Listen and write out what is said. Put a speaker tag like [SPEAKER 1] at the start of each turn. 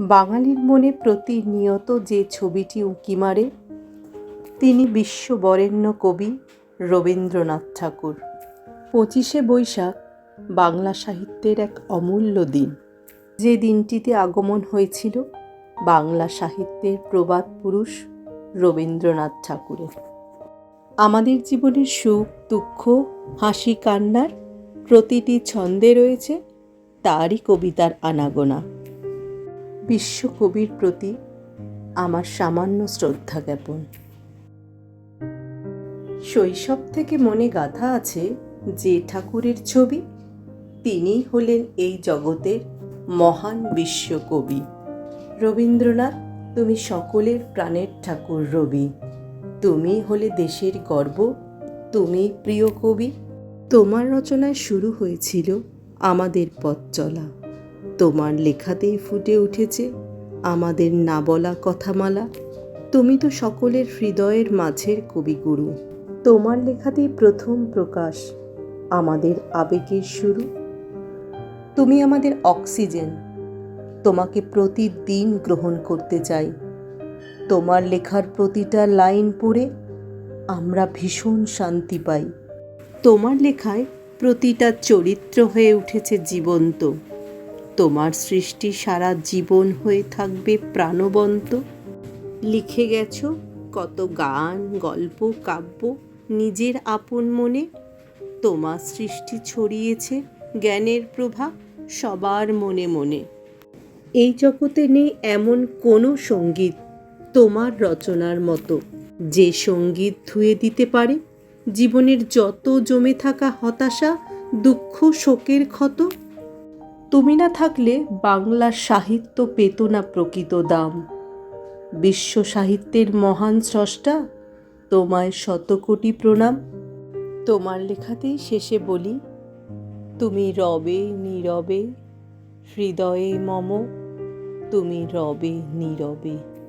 [SPEAKER 1] বাঙালির মনে প্রতিনিয়ত যে ছবিটি উঁকি মারে, তিনি বিশ্ববরেণ্য কবি রবীন্দ্রনাথ ঠাকুর। পঁচিশে বৈশাখ, বাংলা সাহিত্যের এক অমূল্য দিন। যে দিনটিতে আগমন হয়েছিল, বাংলা সাহিত্যের প্রবাদ পুরুষ রবীন্দ্রনাথ ঠাকুরের। আমাদের জীবনের সুখ, দুঃখ, হাসি, কান্নার প্রতিটি ছন্দে রয়েছে তারই কবিতার আনাগোনা। বিশ্বকবির প্রতি আমার সামান্য শ্রদ্ধা জ্ঞাপন। শৈশব থেকে মনে গাথা আছে যে ঠাকুরের ছবি তিনিই হলেন এই জগতের মহান বিশ্বকবি। রবীন্দ্রনাথ, তুমি সকলের প্রাণের ঠাকুর রবি। তুমি হলে দেশের গর্ব, তুমি প্রিয় কবি। তোমার রচনায় শুরু হয়েছিল আমাদের পথ চলা। তোমার লেখাতেই ফুটে উঠেছে আমাদের না বলা কথামালা। তুমি তো সকলের হৃদয়ের মাঝের কবিগুরু। তোমার লেখাতেই প্রথম প্রকাশ আমাদের আবেগের শুরু। তুমি আমাদের অক্সিজেন। তোমাকে প্রতিদিন গ্রহণ করতে চাই। তোমার লেখার প্রতিটা লাইন পড়ে আমরা ভীষণ শান্তি পাই। তোমার লেখায় প্রতিটা চরিত্র হয়ে উঠেছে জীবন্ত। তোমার সৃষ্টি সারা জীবন হয়ে থাকবে প্রাণবন্ত। লিখে গেছ কত গান, গল্প, কাব্য নিজের আপন মনে। তোমার সৃষ্টি ছড়িয়েছে জ্ঞানের প্রভা সবার মনে মনে। এই জগতে নেই এমন কোনো সংগীত তোমার রচনার মতো। যে সংগীত ধুয়ে দিতে পারে জীবনের যত জমে থাকা হতাশা, দুঃখ, শোকের ক্ষত তুমি না থাকলে বাংলা সাহিত্য পেত না প্রকৃত দাম। বিশ্ব সাহিত্যের মহান স্রষ্টা, তোমায় শতকোটি প্রণাম। তোমার লেখাতেই শেষে বলি, তুমি রবে নীরবে, হৃদয়ে মম, তুমি রবে নীরবে।